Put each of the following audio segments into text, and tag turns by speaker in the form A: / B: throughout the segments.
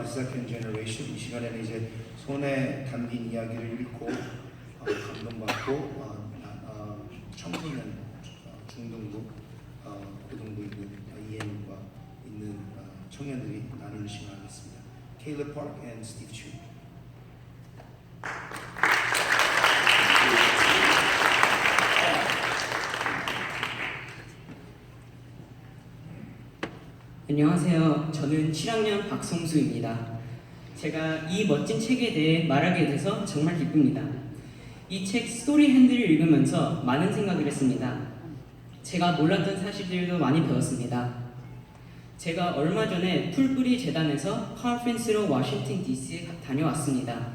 A: Second Generation 이 시간에는 이제 손에 담긴 이야기를 읽고 어, 감동받고 어, 어, 청소년 어, 중등부 어, 고등부 있는 EM과 있는 어, 청년들이 나누는 시간 하겠습니다. Caleb Park and Steve Chu.
B: 안녕하세요. 저는 7학년 박성수입니다. 제가 이 멋진 책에 대해 말하게 돼서 정말 기쁩니다. 이 책 스토리 핸들을 읽으면서 많은 생각을 했습니다. 제가 몰랐던 사실들도 많이 배웠습니다. 제가 얼마 전에 풀뿌리 재단에서 컨퍼런스로 워싱턴 DC에 다녀왔습니다.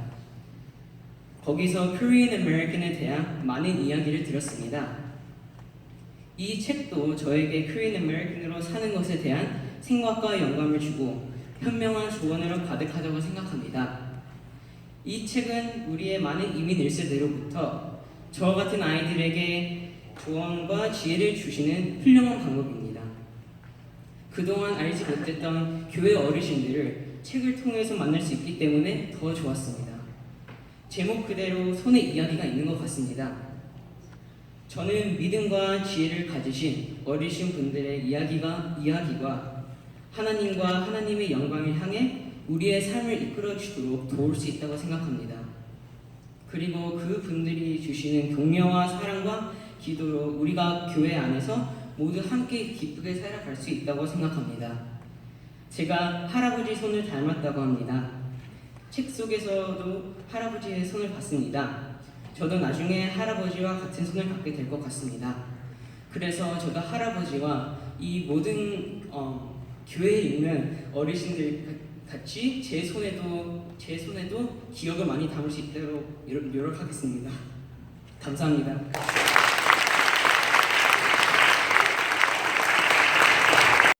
B: 거기서 코리안 아메리칸에 대한 많은 이야기를 들었습니다. 이 책도 저에게 코리안 아메리칸으로 사는 것에 대한 생각과 영감을 주고 현명한 조언으로 가득하다고 생각합니다. 이 책은 우리의 많은 이민 1세대로부터 저와 같은 아이들에게 조언과 지혜를 주시는 훌륭한 방법입니다. 그동안 알지 못했던 교회 어르신들을 책을 통해서 만날 수 있기 때문에 더 좋았습니다. 제목 그대로 손에 이야기가 있는 것 같습니다. 저는 믿음과 지혜를 가지신 어리신 분들의 이야기가 이야기가 하나님과 하나님의 영광을 향해 우리의 삶을 이끌어 주도록 도울 수 있다고 생각합니다. 그리고 그 분들이 주시는 격려와 사랑과 기도로 우리가 교회 안에서 모두 함께 기쁘게 살아갈 수 있다고 생각합니다. 제가 할아버지 손을 닮았다고 합니다. 책 속에서도 할아버지의 손을 봤습니다. 저도 나중에 할아버지와 같은 손을 갖게 될 것 같습니다. 그래서 저도 할아버지와 이 모든 어, 교회에 있는 어르신들 가- 같이 제 손에도 제 손에도 기억을 많이 담을 수 있도록 노력- 노력하겠습니다. 감사합니다.